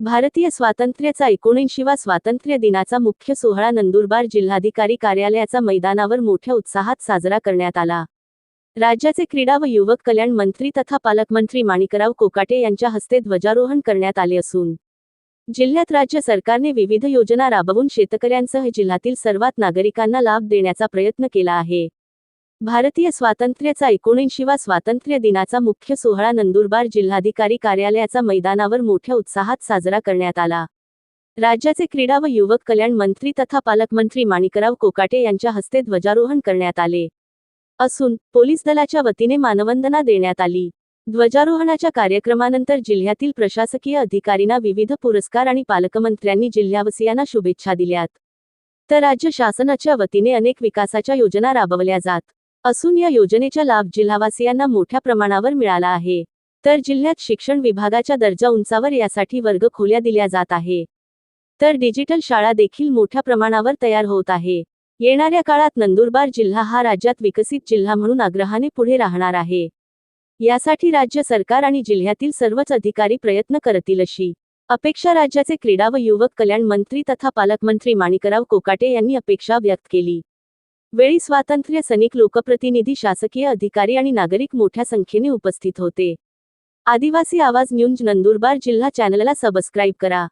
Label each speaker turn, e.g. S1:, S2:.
S1: भारतीय स्वातंत्र्याचा एकोणऐंशीवा स्वातंत्र्य दिनाचा मुख्य सोहळा नंदुरबार जिल्हाधिकारी कार्यालयाचा मैदानावर मोठ्या उत्साहात साजरा करण्यात आला. राज्याचे क्रीडा व युवक कल्याण मंत्री तथा पालकमंत्री माणिकराव कोकाटे यांच्या हस्ते ध्वजारोहण करण्यात आले असून जिल्ह्यात राज्य सरकारने विविध योजना राबवून शेतकऱ्यांसह जिल्ह्यातील सर्वात नागरिकांना लाभ देण्याचा प्रयत्न केला आहे. भारतीय स्वातंत्र्याचा एकोणऐंशीवा स्वातंत्र्य दिनाचा मुख्य सोहळा नंदुरबार जिल्हाधिकारी कार्यालयाचा मैदानावर मोठ्या उत्साहात साजरा करण्यात आला. राज्याचे क्रीडा व युवक कल्याण मंत्री तथा पालकमंत्री माणिकराव कोकाटे यांच्या हस्ते ध्वजारोहण करण्यात आले. असून पोलीस दलाच्या वतीने मानवंदना देण्यात आली. ध्वजारोहणाच्या कार्यक्रमानंतर जिल्ह्यातील प्रशासकीय अधिकारींना विविध पुरस्कार आणि पालकमंत्र्यांनी जिल्हावासियांना शुभेच्छा दिल्यात. तर राज्य शासनाच्या वतीने अनेक विकासाच्या योजना राबवल्या जात. असून या योजनेचा लाभ जिल्हावासियांना मोठ्या प्रमाणावर मिळाला आहे. तर जिल्ह्यात शिक्षण विभागाच्या दर्जा उंचावर यासाठी वर्ग खोल्या दिल्या जात आहे. तर डिजिटल शाळा देखील मोठ्या प्रमाणावर तयार होत आहे. येणाऱ्या काळात नंदुरबार जिल्हा हा राज्यात विकसित जिल्हा म्हणून आग्रहाने पुढे राहणार आहे. यासाठी राज्य सरकार आणि जिल्ह्यातील सर्वच अधिकारी प्रयत्न करतील अशी अपेक्षा राज्याचे क्रीडा व युवक कल्याण मंत्री तथा पालकमंत्री माणिकराव कोकाटे यांनी अपेक्षा व्यक्त केली. वेळी स्वातंत्र्य सैनिक लोकप्रतिनिधी शासकीय अधिकारी आणि नागरिक मोठ्या संख्येने उपस्थित होते. आदिवासी आवाज न्यूज नंदुरबार जिल्हा चॅनलला सबस्क्राईब करा.